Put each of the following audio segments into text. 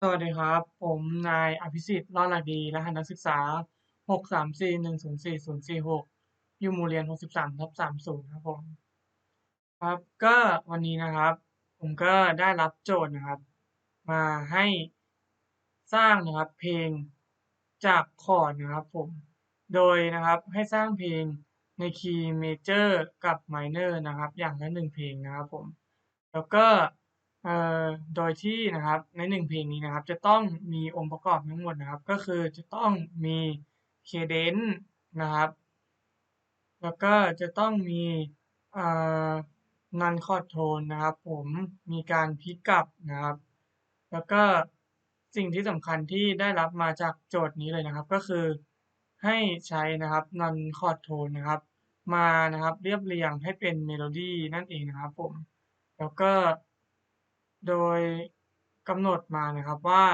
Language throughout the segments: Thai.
สวัสดีครับ ผมนายอภิสิทธิ์รอดหลักดีรหัสนักศึกษาหกสามสี่หนึ่งศูนย์สี่ศูนย์สี่หกอยู่หมู่เรียนหกสิบสามทับสามศูนย์ครับผม ครับก็วันนี้นะครับ ผมก็ได้รับโจทย์นะครับ มาให้สร้างนะครับเพลงจากคอร์ดนะครับผม โดยนะครับให้สร้างเพลงในคีย์เมเจอร์กับไมเนอร์นะครับ อย่างละหนึ่งเพลงนะครับผม แล้วก็ เอ่อโดยที่นะครับในหนึ่งเพลงนี้นะครับ จะต้องมีองค์ประกอบทั้งหมดนะครับ ก็คือจะต้องมีเคเดนนะครับ แล้วก็จะต้องมีเอ่อนันคอร์ดโทนนะครับ ผมมีการพิกับนะครับ แล้วก็สิ่งที่สำคัญที่ได้รับมาจากโจทย์นี้เลยนะครับ ก็คือให้ใช้นะครับนันคอร์ดโทนนะครับ มานะครับเรียบเรียงให้เป็นเมโลดี้นั่นเองนะครับผมแล้วก็ โดยกำหนดมานะครับว่า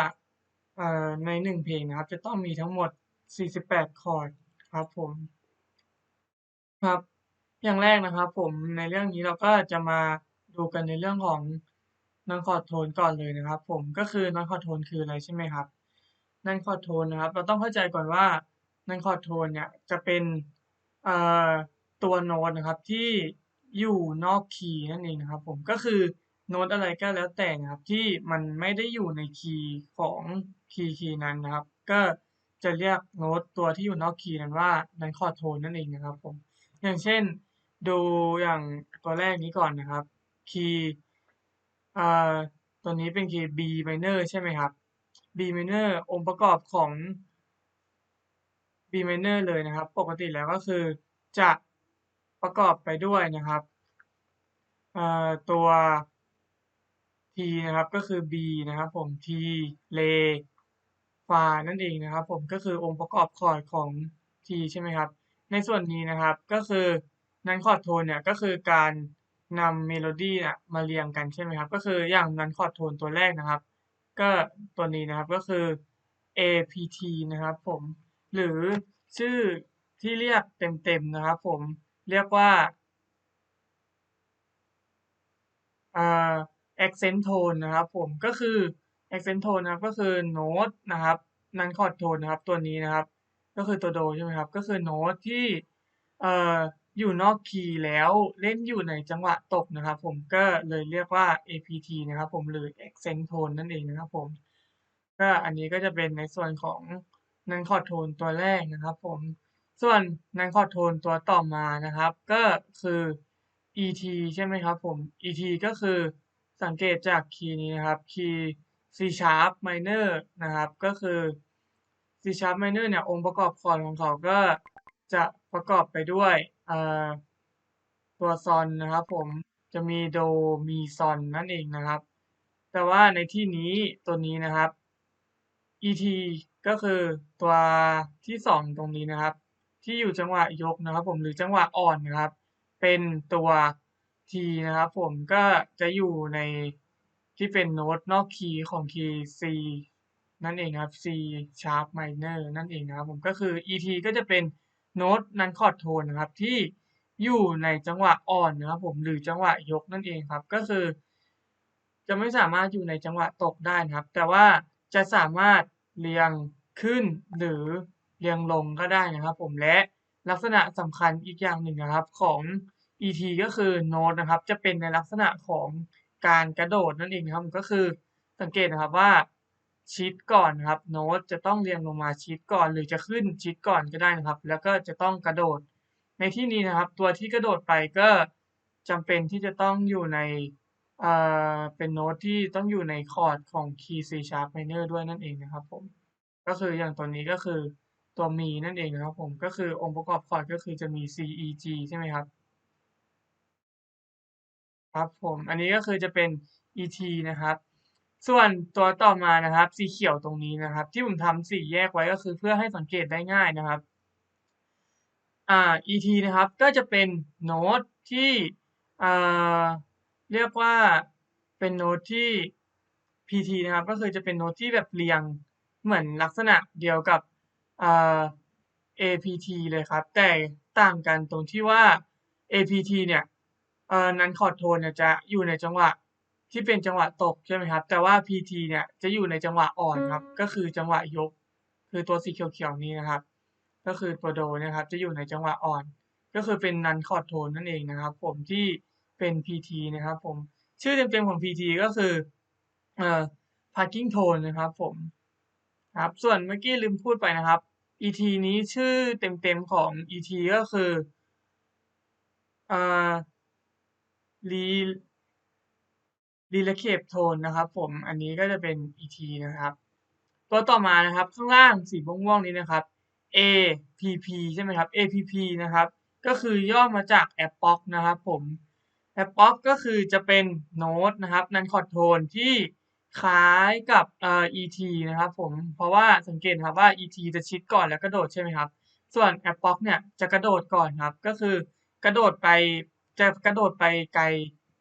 ในหนึ่งเพลงนะครับ จะต้องมีทั้งหมด 48 คอร์ดครับผมครับ อย่างแรกนะครับ ผมในเรื่องนี้เราก็จะมาดูกันในเรื่องของนันคอร์ดโทนก่อนเลยนะครับ ผมก็คือนันคอร์ดโทนคืออะไรใช่ไหมครับนันคอร์ดโทนนะครับ เราต้องเข้าใจก่อนว่านันคอร์ดโทนเนี่ยจะเป็นตัวโน้ตนะครับที่อยู่นอกคีย์นั่นเองนะครับ ผมก็คือ โน้ตอะไรก็แล้วแต่นะครับที่มันไม่ได้อยู่ในคีย์ของคีย์คีย์นั้นนะครับ ก็จะเรียกโน้ตตัวที่อยู่นอกคีย์นั้นว่านันคอร์ดโทนนั่นเองนะครับผมอย่างเช่นดูอย่างตัวแรกนี้ก่อนนะครับคีย์เอ่อตัวนี้เป็นคีย์ B minor ใช่ไหมครับ B minor องค์ประกอบของ B minor เลยนะครับ ปกติแล้วก็คือจะประกอบไปด้วยนะครับเอ่อตัว T นะครับก็คือ B นะครับผม T เลฟานั่นเองนะครับผมก็คือองค์ประกอบคอร์ดของ T ใช่ไหมครับ ในส่วนนี้นะครับก็คือนันคอร์ดโทนเนี่ยก็คือการนำเมโลดี้เนี่ยมาเรียงกันใช่ไหมครับ ก็คืออย่างนันคอร์ดโทนตัวแรกนะครับ ก็ตัวนี้นะครับก็คือ APT นะครับผมหรือชื่อที่เรียกเต็มๆนะครับผมเรียกว่าอ่า accent tone นะครับผมก็คือ accent tone นะครับก็คือโน้ตนะครับนันคอร์ดโทนนะครับตัวนี้นะครับ ก็คือตัวโดใช่ไหมครับก็คือโน้ตที่เอ่ออยู่นอกคีย์แล้วเล่นอยู่ในจังหวะตกนะครับ ผมก็เลยเรียกว่า APT นะครับ ผมหรือ accent tone นั่นเองนะครับ ผมก็อันนี้ก็จะเป็นในส่วนของนันคอร์ดโทนตัวแรกนะครับ ผมส่วนนันคอร์ดโทนตัวต่อมานะครับ ก็คือ ET ใช่ไหมครับ ผม ET ก็คือ สังเกตจากคีย์นี้นะครับ คีย์ C sharp minor นะครับ ก็คือ C sharp minor เนี่ย องค์ประกอบคอร์ดของเขาก็จะประกอบไปด้วยตัวซอนนะครับผม จะมีโด มีซอนนั่นเองนะครับ แต่ว่าในที่นี้ตัวนี้นะครับ ET ก็คือตัวที่สองตรงนี้นะครับ ที่อยู่จังหวะยกนะครับ ผมหรือจังหวะอ่อนนะครับ เป็นตัว T นะครับผมก็จะอยู่ในที่เป็นโน้ตนอกคีย์ของคีย์ C นั่นเองครับ C sharp minor นั่นเองนะครับผมก็คือ ET ก็จะเป็นโน้ตนันคอร์ดโทนนะครับที่อยู่ในจังหวะอ่อนนะครับผมหรือจังหวะยกนั่นเองครับ ก็คือ จะไม่สามารถอยู่ในจังหวะตกได้นะครับ แต่ว่าจะสามารถเรียงขึ้นหรือเรียงลงก็ได้นะครับ ผมและลักษณะสำคัญอีกอย่างหนึ่งนะครับของ ET ก็คือโน้ตนะครับ จะเป็นในลักษณะของการกระโดดนั่นเองนะครับก็คือสังเกตนะครับว่าชิดก่อนนะครับโน้ตจะต้องเรียงลงมาชิดก่อน หรือจะขึ้นชิดก่อนก็ได้นะครับ แล้วก็จะต้องกระโดด ในที่นี้นะครับ ตัวที่กระโดดไปก็จำเป็นที่จะต้องอยู่ในเอ่อเป็นโน้ตที่ต้องอยู่ในคอร์ดของคีย์ C sharp minor ด้วยนั่นเองนะครับผมก็คืออย่างตัวนี้ก็คือตัวมีนั่นเองนะครับผมก็คือองค์ประกอบคอร์ดก็คือจะมี C E G ใช่ไหมครับ ครับผม อันนี้ก็คือจะเป็น ET นะครับ ส่วนตัวต่อมานะครับ สีเขียวตรงนี้นะครับ ที่ผมทำสีแยกไว้ก็คือเพื่อให้สังเกตได้ง่ายนะครับอ่า ET นะครับก็จะเป็นโน้ตที่อ่าเรียกว่าเป็นโน้ตที่ PT นะครับ ก็คือจะเป็นโน้ตที่แบบเรียงเหมือนลักษณะเดียวกับอ่า APT เลยครับ แต่ต่างกันตรงที่ว่า APT เนี่ย อ่อนันคอร์ดโทนเนี่ยจะอยู่ในจังหวะที่เป็นจังหวะตกใช่ไหมครับ แต่ว่า PT เนี่ยจะอยู่ในจังหวะอ่อนครับ ก็คือจังหวะยก คือตัวสีเขียวๆนี้นะครับ ก็คือตัวโดนะครับ จะอยู่ในจังหวะอ่อน ก็คือเป็นนันคอร์ดโทนนั่นเองนะครับ ผมที่เป็น PT นะครับ ผมชื่อเต็มๆของ PT ก็คือเอ่อ parking tone นะครับ ผมครับ ส่วนเมื่อกี้ลืมพูดไปนะครับ ET นี้ชื่อเต็มๆของ ET ก็คือเอ่อ รีรีเลเคปโทนนะครับ ผมอันนี้ก็จะเป็น ET นะครับ ตัวต่อมานะครับข้างล่างสีม่วงๆนี้นะครับ APP ใช่ไหมครับ APP นะครับ ก็คือย่อมาจาก APOC นะครับผม APOC ก็คือจะเป็นโน้ตนะครับนันคอร์ดโทนที่คล้ายกับเอ่อ ET นะครับผมเพราะว่าสังเกตครับว่า ET จะชิดก่อนแล้วกระโดดใช่ไหมครับ ส่วน APOC เนี่ยจะกระโดดก่อนครับ ก็คือกระโดดไป จะกระโดดไปไกล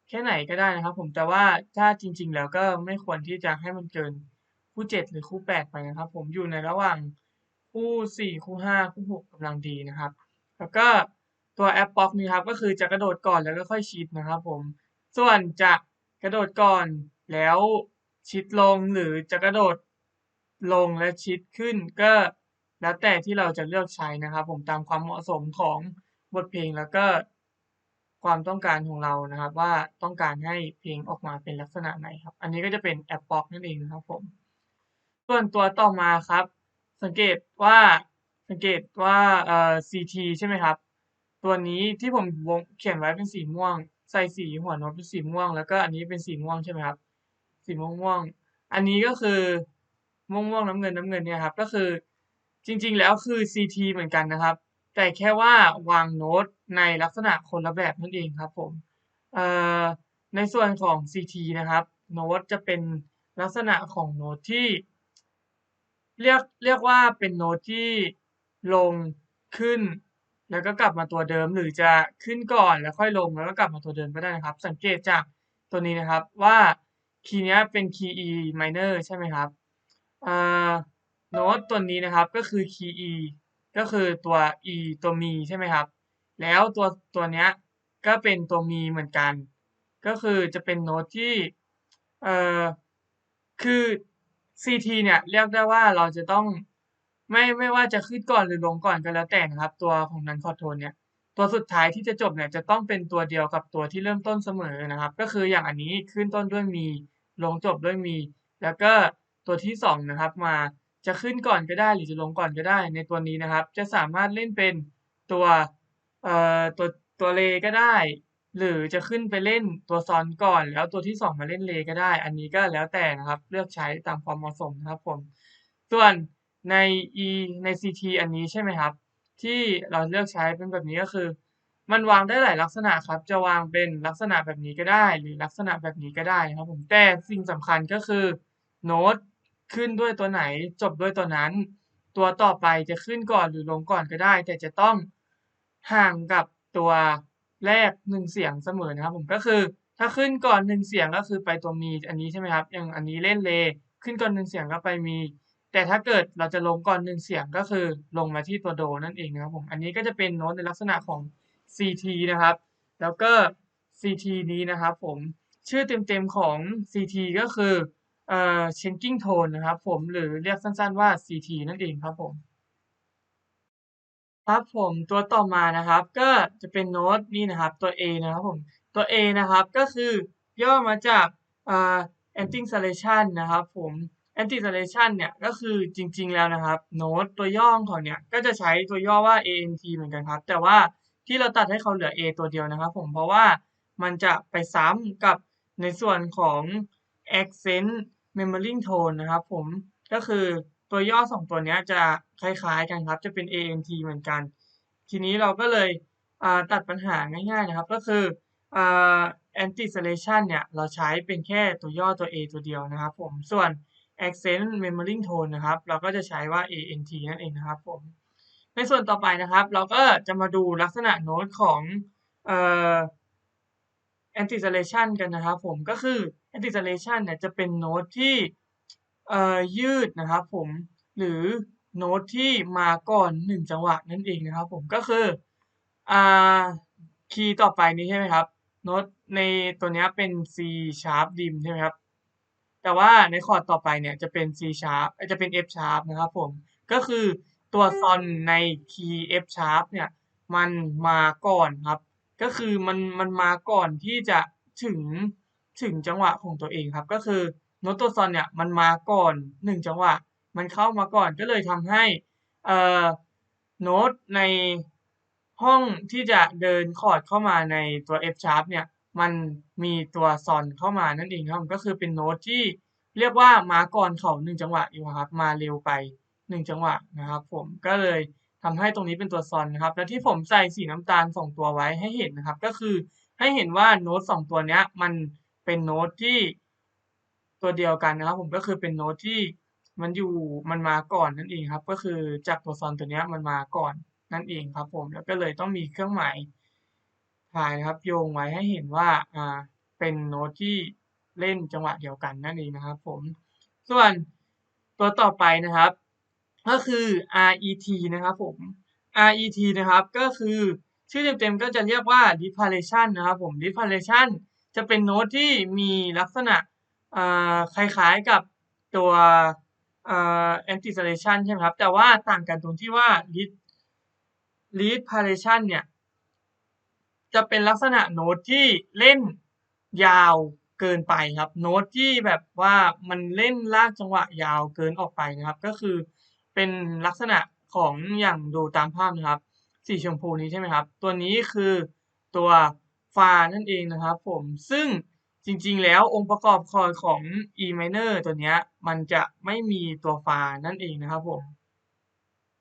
แค่ไหนก็ได้นะครับผม แต่ว่าถ้าจริง ๆ แล้วก็ไม่ควรที่จะให้มันเกินคู่เจ็ดหรือคู่แปดไปนะครับ ผมอยู่ในระหว่างคู่สี่คู่ห้าคู่หกกำลังดีนะครับ แล้วก็ตัว APOC นี้ครับก็คือจะกระโดดก่อนแล้วก็ค่อยชิดนะครับ ผม ส่วนจะกระโดดก่อนแล้วชิดลงหรือจะกระโดดลงและชิดขึ้นก็แล้วแต่ที่เราจะเลือกใช้นะครับ ผมตามความเหมาะสมของบทเพลงแล้วก็ ความต้องการของเรานะครับ ว่าต้องการให้เพลงออกมาเป็นลักษณะไหนครับ อันนี้ก็จะเป็น APOC นั่นเองนะครับผม ส่วนตัวต่อมาครับ สังเกตว่าสังเกตว่าเอ่อ CT ใช่ไหมครับ ตัวนี้ที่ผมวงเขียนไว้เป็นสีม่วง ใส่สีหัวโน้ตเป็นสีม่วง แล้วก็อันนี้เป็นสีม่วงใช่ไหมครับ สีม่วงม่วง อันนี้ก็คือม่วงม่วงน้ำเงินน้ำเงินเนี่ยครับ ก็คือจริง ๆ แล้วคือ CT เหมือนกันนะครับ แต่แค่ว่าวางโน้ตในลักษณะคนละแบบนั่นเองครับผมในส่วนของ CT นะครับโน้ตจะเป็นลักษณะของโน้ตที่ เรียกเรียกว่าเป็นโน้ตที่ลงขึ้น แล้วก็กลับมาตัวเดิมหรือจะขึ้นก่อนแล้วค่อยลงแล้วก็กลับมาตัวเดิมก็ได้นะครับ สังเกตจากตัวนี้นะครับว่าคีย์นี้เป็นคีย์ E minor ใช่ไหมครับโน้ตตัวนี้นะครับก็คือคีย์ E ก็คือตัว E ตัวมีใช่ไหมครับ แล้วตัวตัวเนี้ยก็เป็นตัวมีเหมือนกัน ก็คือจะเป็นโน้ตที่เอ่อคือ CT เนี่ยเรียกได้ว่าเราจะต้องไม่ไม่ว่าจะขึ้นก่อนหรือลงก่อนก็แล้วแต่นะครับ ตัวของนันคอโทนเนี่ยตัวสุดท้ายที่จะจบเนี่ยจะต้องเป็นตัวเดียวกับตัวที่เริ่มต้นเสมอนะครับ ก็คืออย่างอันนี้ขึ้นต้นด้วยมี ลงจบด้วยมี แล้วก็ตัวที่สองนะครับมา จะขึ้นก่อนก็ได้หรือจะลงก่อนก็ได้ในตัวนี้นะครับ จะสามารถเล่นเป็นตัวเอ่อตัวตัวเลก็ได้ หรือจะขึ้นไปเล่นตัวซ้อนก่อน แล้วตัวที่สองมาเล่นเลก็ได้ อันนี้ก็แล้วแต่นะครับ เลือกใช้ตามความเหมาะสมนะครับผม ส่วนใน E ใน CT อันนี้ใช่ไหมครับ ที่เราเลือกใช้เป็นแบบนี้ก็คือ มันวางได้หลายลักษณะครับ จะวางเป็นลักษณะแบบนี้ก็ได้ หรือลักษณะแบบนี้ก็ได้ครับผมแต่สิ่งสำคัญก็คือโน้ต ขึ้นด้วยตัวไหนจบด้วยตัวนั้น ตัวต่อไปจะขึ้นก่อนหรือลงก่อนก็ได้ แต่จะต้องห่างกับตัวแรกหนึ่งเสียงเสมอนะครับผมก็คือ ถ้าขึ้นก่อนหนึ่งเสียงก็คือไปตัวมีอันนี้ใช่ไหมครับอย่างอันนี้เล่นเลขึ้นก่อนหนึ่งเสียงก็ไปมี แต่ถ้าเกิดเราจะลงก่อนหนึ่งเสียงก็คือลงมาที่ตัวโดนั่นเองนะครับผมอันนี้ก็จะเป็นโน้ตในลักษณะของ CT นะครับ แล้วก็ CT นี้นะครับผมชื่อเต็มๆของ CT ก็คือ อ่อ changing tone นะครับผมหรือเรียกสั้นๆว่า CT นั่นเองครับผม ครับผมตัวต่อมานะครับ ก็จะเป็นโน้ตนี่นะครับตัว A นะครับผมตัว A นะครับก็คือย่อมาจากอ่า anti selection นะครับผม anti selection เนี่ยก็คือจริงๆแล้วนะครับโน้ตตัวย่อของเขาเนี่ยก็จะใช้ตัวย่อว่า ANT เหมือนกันครับ แต่ว่าที่เราตัดให้เขาเหลือ A ตัวเดียวนะครับ ผมเพราะว่ามันจะไปซ้ำกับในส่วนของ accent murmuring tone นะครับผมก็คือตัวย่อสองตัวนี้จะคล้ายๆกันครับ จะเป็น ANT เหมือนกัน ทีนี้เราก็เลยตัดปัญหาง่ายๆนะครับ ก็คืออ anti selection เนี่ยเราใช้เป็นแค่ตัวย่อตัว A ตัวเดียวนะครับผมส่วน accent murmuring tone นะครับ เราก็จะใช้ว่า ANT นั่นเองนะครับผมในส่วนต่อไปนะครับ เราก็จะมาดูลักษณะโน้ตของ anti selection กันนะครับผมก็คือ anti selection เนี่ยจะเป็นโน้ตที่เอ่อยืดนะครับผมหรือโน้ตที่มาก่อนหนึ่งจังหวะนั่นเองนะครับผมก็คืออ่าคีย์ต่อไปนี้ใช่ไหมครับโน้ตในตัวนี้เป็น C sharp dim ใช่ไหมครับแต่ว่าในคอร์ดต่อไปเนี่ยจะเป็น C sharp จะเป็น F sharp นะครับผมก็คือตัวซอนในคีย์ F sharp เนี่ยมันมาก่อนครับ ก็คือมันมันมาก่อนที่จะถึง ถึงจังหวะของตัวเองครับ ก็คือโน้ตตัวซอนเนี่ยมันมาก่อนหนึ่งจังหวะ มันเข้ามาก่อนก็เลยทำให้เอ่อโน้ตในห้องที่จะเดินคอร์ดเข้ามาในตัว F sharp เนี่ยมันมีตัวซอนเข้ามานั่นเองครับก็คือเป็นโน้ตที่เรียกว่ามาก่อนเขาหนึ่งจังหวะอยู่ครับมาเร็วไปหนึ่งจังหวะนะครับ ผมก็เลยทำให้ตรงนี้เป็นตัวซอนนะครับ แล้วที่ผมใส่สีน้ำตาลสองตัวไว้ให้เห็นนะครับ ก็คือให้เห็นว่าโน้ตสองตัวเนี้ยมัน เป็นโน้ตที่ตัวเดียวกันนะครับ ผมก็คือเป็นโน้ตที่มันอยู่มันมาก่อนนั่นเองครับ ก็คือจากตัวซอนตัวนี้มันมาก่อนนั่นเองครับ ผมแล้วก็เลยต้องมีเครื่องหมายถ่ายนะครับ โยงไว้ให้เห็นว่าอ่าเป็นโน้ตที่เล่นจังหวะเดียวกันนั่นเองนะครับ ผม ส่วนตัวต่อไปนะครับ ก็คือ RET นะครับผม RET นะครับก็คือชื่อเต็มๆก็จะเรียกว่า Declaration นะครับผม Declaration จะเป็นโน้ตที่มีลักษณะคล้ายๆกับตัว Anticipation ใช่ไหมครับ แต่ว่าต่างกันตรงที่ว่า Lead Lead Palation เนี่ยจะเป็นลักษณะโน้ตที่เล่นยาวเกินไปครับ โน้ตที่แบบว่ามันเล่นลากจังหวะยาวเกินออกไปนะครับ ก็คือเป็นลักษณะของอย่างดูตามภาพนะครับ สีชมพูนี้ใช่ไหมครับ ตัวนี้คือตัว ฟานั่นเองนะครับผมซึ่งจริงๆ แล้วองค์ประกอบคอร์ดของ E minor ตัวเนี้ยมันจะไม่มีตัวฟานั่นเองนะครับผม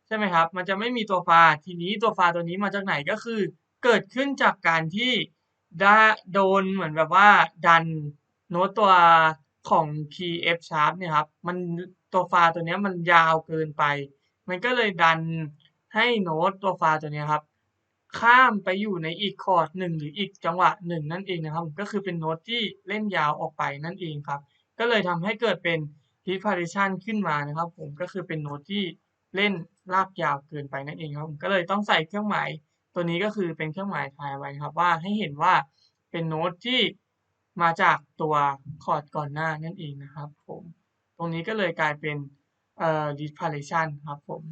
ใช่ไหมครับ มันจะไม่มีตัวฟาทีนี้ตัวฟาตัวนี้มาจากไหนก็คือ เกิดขึ้นจากการที่ได้โดนเหมือนแบบว่าดันโน้ตตัวของ key F sharp เนี่ยครับมันตัวฟาตัวนี้มันยาวเกินไป มันก็เลยดันให้โน้ตตัวฟาตัวนี้ครับ ข้ามไปอยู่ในอีกคอร์ดหนึ่งหรืออีกจังหวะหนึ่งนั่นเองนะครับ ก็คือเป็นโน้ตที่เล่นยาวออกไปนั่นเองครับ ก็เลยทำให้เกิดเป็น repetition ขึ้นมานะครับ ผมก็คือเป็นโน้ตที่เล่นลากยาวเกินไปนั่นเองครับก็เลยต้องใส่เครื่องหมาย ตัวนี้ก็คือเป็นเครื่องหมายทายไว้ครับว่าให้เห็นว่าเป็นโน้ตที่มาจากตัวคอร์ดก่อนหน้านั่นเองนะครับ ผม ตรงนี้ก็เลยกลายเป็นเอ่อ repetition ครับผม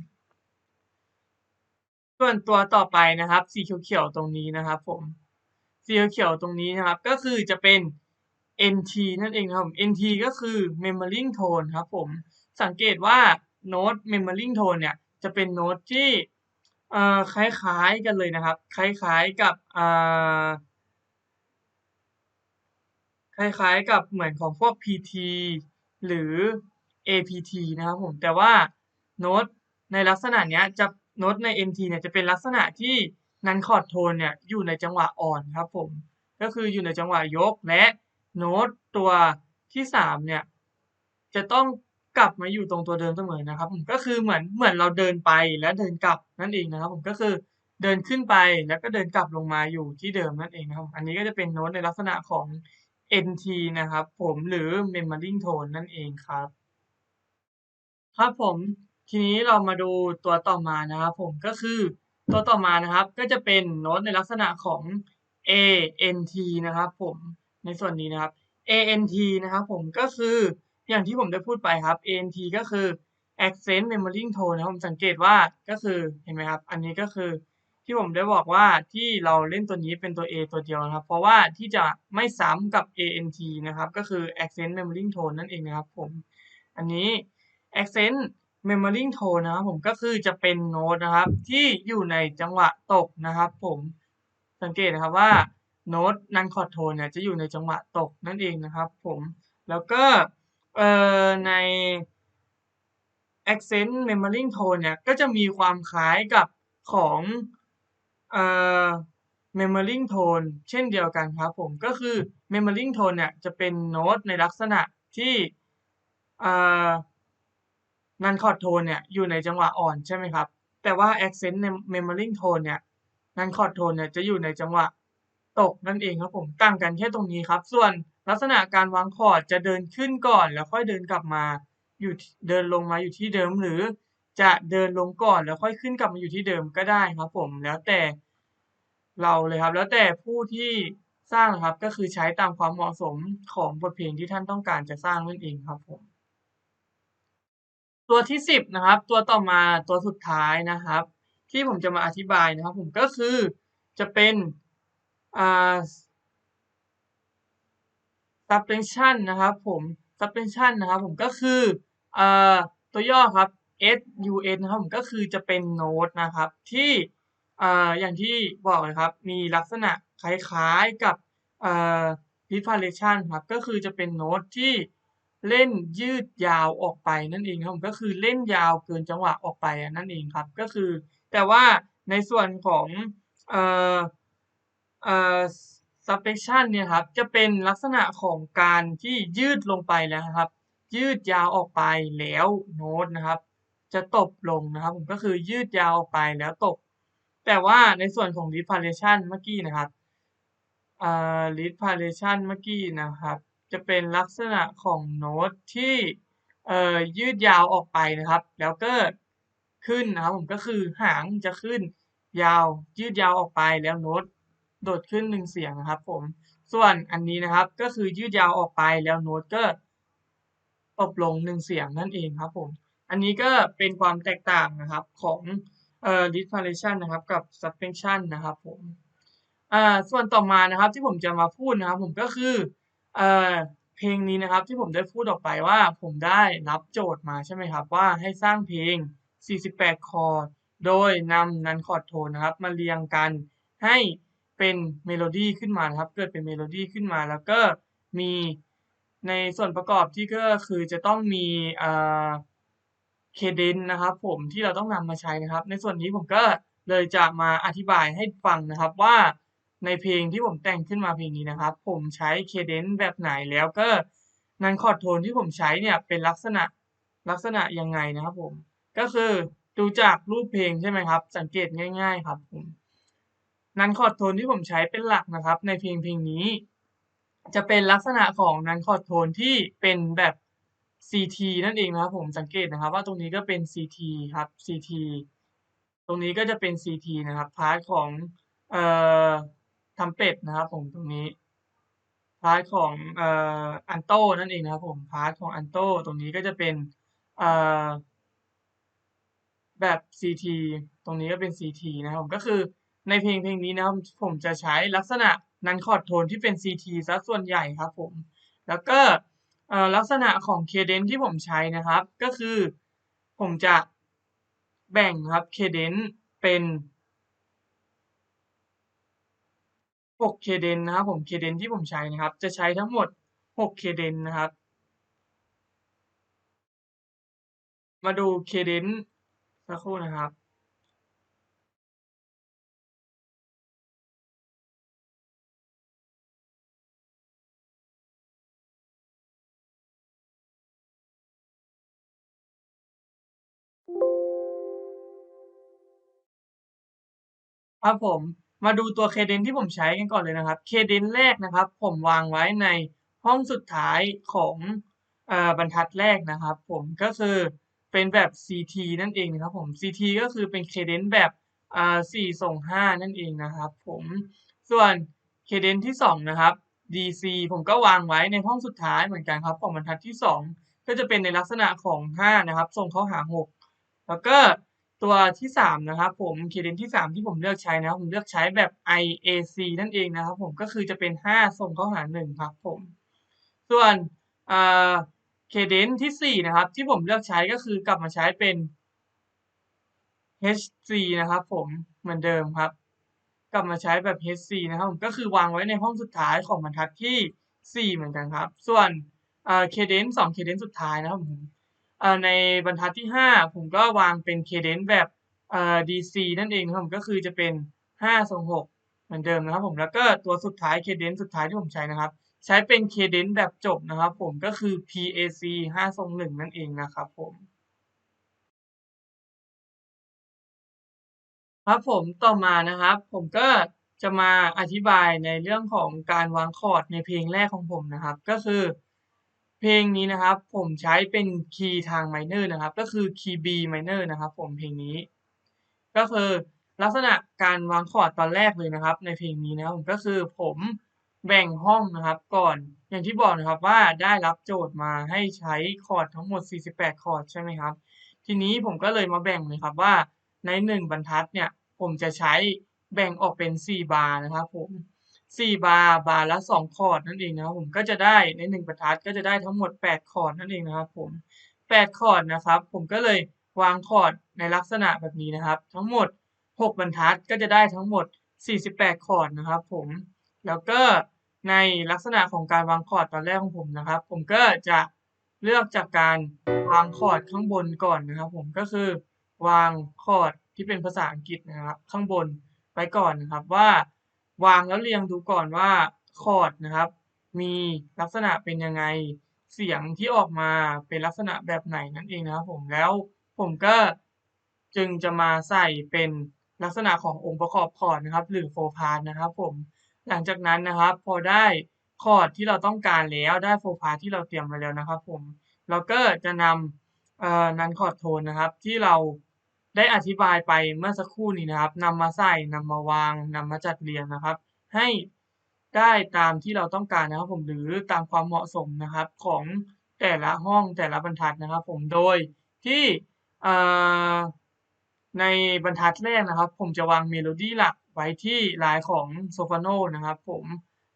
ส่วนตัวต่อไปนะครับ สีเขียวๆตรงนี้นะครับผมสีเขียวๆตรงนี้นะครับ ก็คือจะเป็น NT นั่นเองครับ NT ก็คือ murmuring tone ครับผมสังเกตว่าโน้ต murmuring tone เนี่ยจะเป็นโน้ตที่คล้ายๆกันเลยนะครับ คล้ายๆกับคล้ายๆกับเหมือนของพวก PT หรือ APT นะครับผมแต่ว่าโน้ตในลักษณะเนี้ยจะ โน้ตใน NT เนี่ยจะเป็นลักษณะที่นันคอร์ดโทนเนี่ยอยู่ในจังหวะอ่อนครับผมก็คืออยู่ในจังหวะยกและโน้ตตัวที่สามเนี่ยจะต้องกลับมาอยู่ตรงตัวเดิมเสมอนะครับผมก็คือเหมือนเหมือนเราเดินไปและเดินกลับนั่นเองนะครับ ผมก็คือเดินขึ้นไปแล้วก็เดินกลับลงมาอยู่ที่เดิมนั่นเองนะครับ อันนี้ก็จะเป็นโน้ตในลักษณะของ NT นะครับ ผมหรือ murmuring tone นั่นเองครับ ครับผม ทีนี้เรามาดูตัวต่อมานะครับผมก็คือตัวต่อมานะครับ ก็จะเป็นโน้ตในลักษณะของ ANT นะครับผมในส่วนนี้นะครับ ANT นะครับผมก็คืออย่างที่ผมได้พูดไปครับ ANT ก็คือ accent murmuring tone นะครับผมสังเกตว่าก็คือเห็นไหมครับ อันนี้ก็คือที่ผมได้บอกว่าที่เราเล่นตัวนี้เป็นตัว A ตัวเดียวนะครับ เพราะว่าที่จะไม่ซ้ำกับ ANT นะครับ ก็คือ accent murmuring tone นั่นเองนะครับผม อันนี้ accent murmuring tone นะครับผมก็คือจะเป็นโน้ตนะครับ ที่อยู่ในจังหวะตกนะครับผมสังเกตนะครับว่าโน้ตนันคอร์ดโทนเนี่ยจะอยู่ในจังหวะตกนั่นเองนะครับผมแล้วก็เอ่อใน accent murmuring tone เนี่ยก็จะมีความคล้ายกับของเอ่อ murmuring tone เช่นเดียวกันครับผมก็คือ murmuring tone เนี่ยจะเป็นโน้ตในลักษณะที่เอ่อ นันคอร์ดโทนเนี่ยอยู่ในจังหวะอ่อนใช่ไหมครับ แต่ว่า accent murmuring tone เนี่ยนันคอร์ดโทนเนี่ยจะอยู่ในจังหวะตกนั่นเองครับผมต่างกันแค่ตรงนี้ครับ ส่วนลักษณะการวางคอร์ดจะเดินขึ้นก่อน แล้วค่อยเดินกลับมาอยู่เดินลงมาอยู่ที่เดิมหรือจะเดินลงก่อนแล้วค่อยขึ้นกลับมาอยู่ที่เดิมก็ได้ครับผมแล้วแต่เราเลยครับ แล้วแต่ผู้ที่สร้างครับก็คือใช้ตามความเหมาะสมของบทเพลงที่ท่านต้องการจะสร้างนั่นเองครับผม ตัวที่สิบนะครับ ตัวต่อมาตัวสุดท้ายนะครับ ที่ผมจะมาอธิบายนะครับ ผมก็คือจะเป็นอ่า suspension นะครับ ผม suspension นะครับ ผมก็คืออ่าตัวย่อครับ SUN นะครับผมก็คือจะเป็นโน้ตนะครับ ที่อ่าอย่างที่บอกเลยครับ มีลักษณะคล้ายๆกับอ่า preparation ครับ ก็คือจะเป็นโน้ตที่ เล่นยืดยาวออกไปนั่นเองครับผมก็คือเล่นยาวเกินจังหวะออกไปนั่นเองครับ ก็คือ แต่ว่าในส่วนของเอ่อเอ่อ suspension เนี่ยครับจะเป็นลักษณะของการที่ยืดลงไปแล้วครับ ยืดยาวออกไปแล้วโน้ตนะครับ จะตบลงนะครับผมก็คือยืดยาวออกไปแล้วตบแต่ว่าในส่วนของ reparation เมื่อกี้นะครับเอ่า reparation เมื่อกี้นะครับ จะเป็นลักษณะของโน้ตที่เอ่อยืดยาวออกไปนะครับ แล้วก็ขึ้นนะครับผมก็คือหางจะขึ้นยาวยืดยาวออกไปแล้วโน้ตโดดขึ้นหนึ่งเสียงนะครับ ผม ส่วนอันนี้นะครับก็คือยืดยาวออกไปแล้วโน้ตก็ตบลงหนึ่งเสียงนั่นเองครับ ผม อันนี้ก็เป็นความแตกต่างนะครับของเอ่อ reparation นะครับกับ suspension นะครับ ผมอ่าส่วนต่อมานะครับที่ผมจะมาพูดนะครับ ผมก็คือ เอ่อเพลงนี้นะครับที่ผมได้พูดออกไปว่าผมได้รับโจทย์มาใช่ไหมครับว่าให้สร้างเพลง 48 คอร์ด โดยนำนันคอร์ดโทนนะครับมาเรียงกันให้เป็นเมโลดี้ขึ้นมานครับ เกิดเป็นเมโลดี้ขึ้นมาแล้วก็มีในส่วนประกอบที่ก็คือจะต้องมีอ่า cadence นะครับ ผมที่เราต้องนำมาใช้นะครับ ในส่วนนี้ผมก็เลยจะมาอธิบายให้ฟังนะครับว่า ในเพลงที่ผมแต่งขึ้นมาเพลงนี้นะครับ ผมใช้ cadence แบบไหนแล้วก็นันคอร์ดโทนที่ผมใช้เนี่ยเป็นลักษณะลักษณะยังไงนะครับผม ก็คือดูจากรูปเพลงใช่ไหมครับ สังเกตง่าย ๆ ครับผมนันคอร์ดโทนที่ผมใช้เป็นหลักนะครับ ในเพลงเพลงนี้ จะเป็นลักษณะของนันคอร์ดโทนที่เป็นแบบ CT นั่นเองนะครับผมสังเกตนะครับ ว่าตรงนี้ก็เป็น CT ครับ CT ตรงนี้ก็จะเป็น CT นะครับพาร์ทของเอ่อ ทำเป็ดนะครับผมตรงนี้พาร์ทของเอ่ออันโตนั่นเองนะครับผมพาร์ทของอันโตตรงนี้ก็จะเป็นเอ่อแบบ CT ตรงนี้ก็เป็น CT นะครับผมก็คือในเพลงเพลงนี้นะครับผมจะใช้ลักษณะนันคอร์ดโทนที่เป็น CT ซะส่วนใหญ่ครับผม แล้วก็เอ่อลักษณะของ cadence ที่ผมใช้นะครับ ก็คือผมจะแบ่งครับ cadence เป็น 6 cadence นะครับผม cadence ที่ผมใช้นะครับ จะใช้ทั้งหมด6 cadence นะครับ มาดู cadence สักครู่นะครับครับผม มาดูตัว cadence ที่ผมใช้กันก่อนเลยนะครับ cadence แรกนะครับ ผมวางไว้ในห้องสุดท้ายของอบรรทัดแรกนะครับ ผมก็คือเป็นแบบ CT นั่นเองนะครับผม CT ก็คือเป็น cadence แบบอ่ส่ง5นั่นเองนะครับผมส่วน cadence ที่2นะครับ DC ผมก็วางไว้ในห้องสุดท้ายเหมือนกันครับของบรรทัดที่2ก็จะเป็นในลักษณะของ5นะครับส่งเข้าหา6แล้วก็ ตัวที่3นะครับผม cadence ที่3ที่ผมเลือกใช้นะครับผมเลือกใช้แบบ IAC นั่นเองนะครับผมก็คือจะเป็น5ส่งเข้าหา1ครับผมส่วนอ่า cadence ที่4นะครับ ที่ผมเลือกใช้ก็คือกลับมาใช้เป็น HC นะครับผมเหมือนเดิมครับ กลับมาใช้แบบ HC นะครับผมก็คือวางไว้ในห้องสุดท้ายของบรรทัดที่ 4 เหมือนกันครับ ส่วนอ่า cadence 2 cadence สุดท้ายนะครับผม ในบรรทัดที่ 5 ผมก็วางเป็น cadence แบบอ่า DC นั่นเองนะครับผมก็คือจะเป็น5ส่ง6 เหมือนเดิมนะครับผมแล้วก็ตัวสุดท้าย cadence สุดท้ายที่ผมใช้นะครับ ใช้เป็น cadence แบบจบนะครับผมก็คือ PAC 5ส่ง1 นั่นเองนะครับผมครับผมต่อมานะครับ ผมก็จะมาอธิบายในเรื่องของการวางคอร์ดในเพลงแรกของผมนะครับ ก็คือ เพลงนี้นะครับผมใช้เป็นคีย์ทาง minor นะครับ ก็คือคีย์ B minor นะครับ ผมเพลงนี้ ก็คือลักษณะการวางคอร์ดตอนแรกเลยนะครับ ในเพลงนี้นะครับผมก็คือผมแบ่งห้องนะครับ ก่อนอย่างที่บอกนะครับว่าได้รับโจทย์มาให้ใช้คอร์ดทั้งหมด 48 คอร์ดใช่ไหมครับ ทีนี้ผมก็เลยมาแบ่งเลยครับว่าใน 1 บรรทัดเนี่ยผมจะใช้แบ่งออกเป็น 4 บาร์นะครับผม 4บาร์บาร์ละ2คอร์ดนั่นเองนะครับผมก็จะได้ใน1บรรทัดก็จะได้ทั้งหมด8คอร์ดนั่นเองนะครับผม8คอร์ดนะครับ ผมก็เลยวางคอร์ดในลักษณะแบบนี้นะครับ ทั้งหมด6บรรทัดก็จะได้ทั้งหมด48คอร์ดนะครับ ผมแล้วก็ในลักษณะของการวางคอร์ดตอนแรกของผมนะครับ ผมก็จะเลือกจากการวางคอร์ดข้างบนก่อนนะครับ ผมก็คือวางคอร์ดที่เป็นภาษาอังกฤษนะครับ ข้างบนไว้ก่อนนะครับว่า วางแล้วเรียงดูก่อนว่าคอร์ดนะครับ มีลักษณะเป็นยังไง เสียงที่ออกมาเป็นลักษณะแบบไหนนั่นเองนะครับผมแล้วผมก็จึงจะมาใส่เป็นลักษณะขององค์ประกอบคอร์ดนะครับ หรือ4 part นะครับผมหลังจากนั้นนะครับ พอได้คอร์ดที่เราต้องการแล้วได้4 part ที่เราเตรียมไว้แล้วนะครับ ผมเราก็จะนำเอ่อ non chord tone นะครับ ที่เรา ได้อธิบายไปเมื่อสักครู่นี้นะครับนำมาใส่นำมาวางนำมาจัดเรียงนะครับ ให้ได้ตามที่เราต้องการนะครับผมหรือตามความเหมาะสมนะครับของแต่ละห้องแต่ละบรรทัดนะครับ ผมโดยที่ในบรรทัดแรกนะครับ ผมจะวางเมโลดี้หลักไว้ที่ลายของ Soprano นะครับ ผม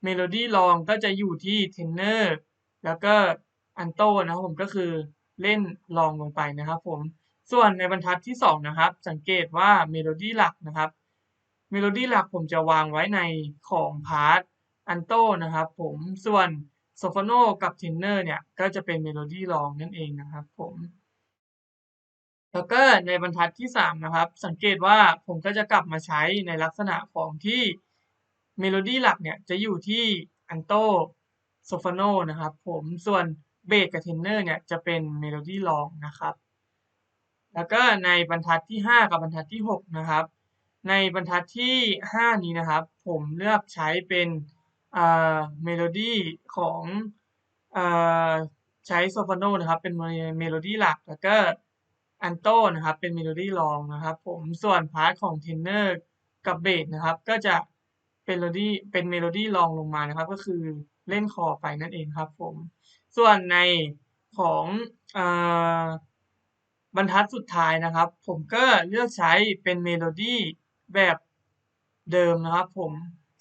เมโลดี้รองก็จะอยู่ที่ Tenor แล้วก็ Alto นะครับผมก็คือเล่นรองลงไปนะครับ ผม ส่วนในบรรทัดที่2นะครับ สังเกตว่าเมโลดี้หลักนะครับ เมโลดี้หลักผมจะวางไว้ในของพาร์ต Alto นะครับ ผมส่วน Soprano กับ Tenor เนี่ย ก็จะเป็นเมโลดี้รองนั่นเองนะครับผมแล้วก็ในบรรทัดที่ 3 นะครับ สังเกตว่าผมก็จะกลับมาใช้ในลักษณะของที่เมโลดี้หลักเนี่ย จะอยู่ที่ Alto Soprano นะครับผมส่วนเบสกับ Tenor เนี่ย จะเป็นเมโลดี้รองนะครับ แล้วก็ในบรรทัดที่ 5 กับบรรทัดที่ 6 นะครับ ในบรรทัดที่ 5 นี้นะครับ ผมเลือกใช้เป็นอ่าเมโลดี้ของอ่าใช้ Soprano นะครับ เป็นเมโลดี้หลัก แล้วก็ Alto นะครับ เป็นเมโลดี้รองนะครับ ผมส่วนพาร์ตของ Tenor กับเบสนะครับ ก็จะเป็นเมโลดีเป็นเมโลดีรองลงมานะครับ ก็คือเล่นคอไปนั่นเองครับผม ส่วนในของอ่า บรรทัดสุดท้ายนะครับ ผมก็เลือกใช้เป็นเมโลดี้แบบเดิมนะครับ ผม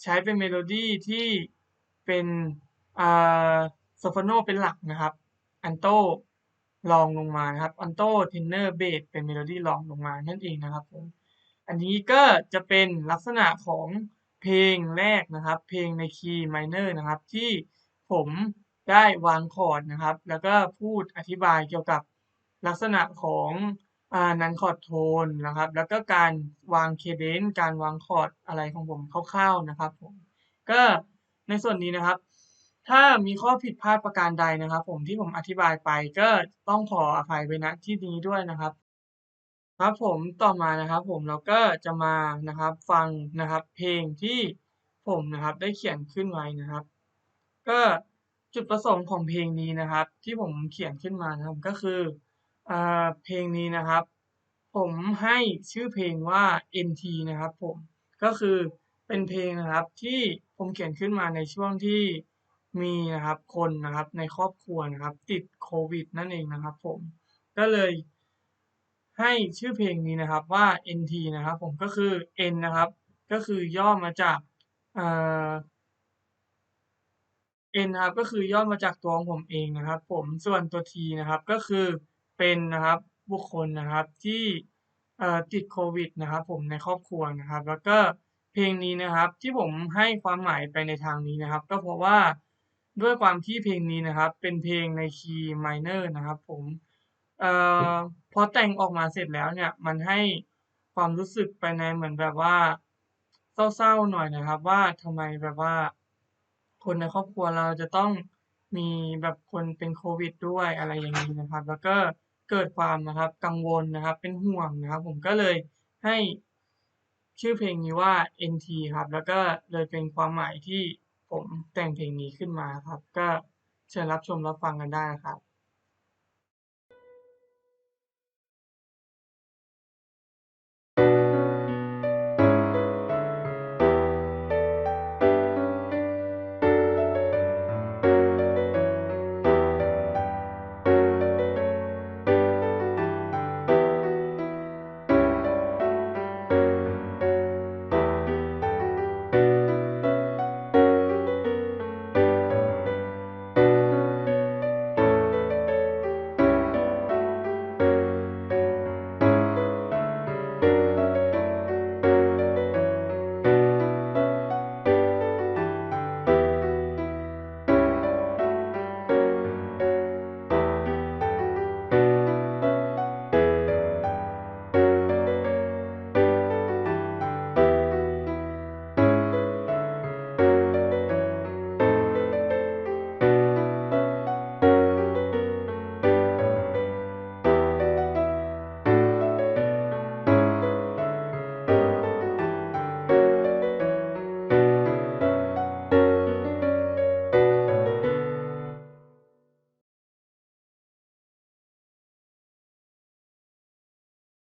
ใช้เป็นเมโลดี้ที่เป็นอ่า Soprano เป็นหลักนะครับ Alto รองลงมานะครับ Alto Tenor Bass เบสเป็นเมโลดีรองลงมานั่นเองนะครับผมอันนี้ก็จะเป็นลักษณะของเพลงแรกนะครับ เพลงในคีย์ minor นะครับ ที่ผมได้วางคอร์ดนะครับ แล้วก็พูดอธิบายเกี่ยวกับ ลักษณะของอ่า non chord tone นะครับ แล้วก็การวาง cadence การวางคอร์ดอะไรของผมคร่าวๆนะครับผมก็ในส่วนนี้นะครับ ถ้ามีข้อผิดพลาดประการใดนะครับ ผมที่ผมอธิบายไปก็ต้องขออภัยไว้ณที่นี้ด้วยนะครับ ครับผมต่อมานะครับผมเราก็จะมานะครับฟังนะครับ เพลงที่ผมนะครับได้เขียนขึ้นไว้นะครับ ก็จุดประสงค์ของเพลงนี้นะครับ ที่ผมเขียนขึ้นมานะครับก็คือ อ่า เพลงนี้นะครับ ผมให้ชื่อเพลงว่า NT นะครับผม ก็คือเป็นเพลงนะครับที่ผมเขียนขึ้นมาในช่วงที่มีนะครับคนนะครับในครอบครัวนะครับ ติดโควิดนั่นเองนะครับผม ก็เลยให้ชื่อเพลงนี้นะครับว่า NT นะครับผมก็คือ N นะครับ ก็คือย่อมาจากเอ่า N นะครับก็คือย่อมาจากตัวของผมเองนะครับ ผมส่วนตัว T นะครับก็คือ เป็นนะครับบุคคลนะครับที่ติดโควิดนะครับผมในครอบครัวนะครับ แล้วก็เพลงนี้นะครับที่ผมให้ความหมายไปในทางนี้นะครับ ก็เพราะว่าด้วยความที่เพลงนี้นะครับ เป็นเพลงในคีย์ minor นะครับ ผมเอ่อพอแต่งออกมาเสร็จแล้วเนี่ยมันให้ความรู้สึกไปในเหมือนแบบว่าเศร้าๆหน่อยนะครับ ว่าทำไมแบบว่า คนในครอบครัวเราจะต้องมีแบบคนเป็นโควิดด้วยอะไรอย่างงี้นะครับ แล้วก็ เกิดความนะครับกังวลนะครับเป็นห่วงนะครับ ผมก็เลยให้ชื่อเพลงนี้ว่า NT ครับ แล้วก็เลยเป็นความหมายที่ผมแต่งเพลงนี้ขึ้นมาครับ ก็เชิญรับชมรับฟังกันได้นะครับ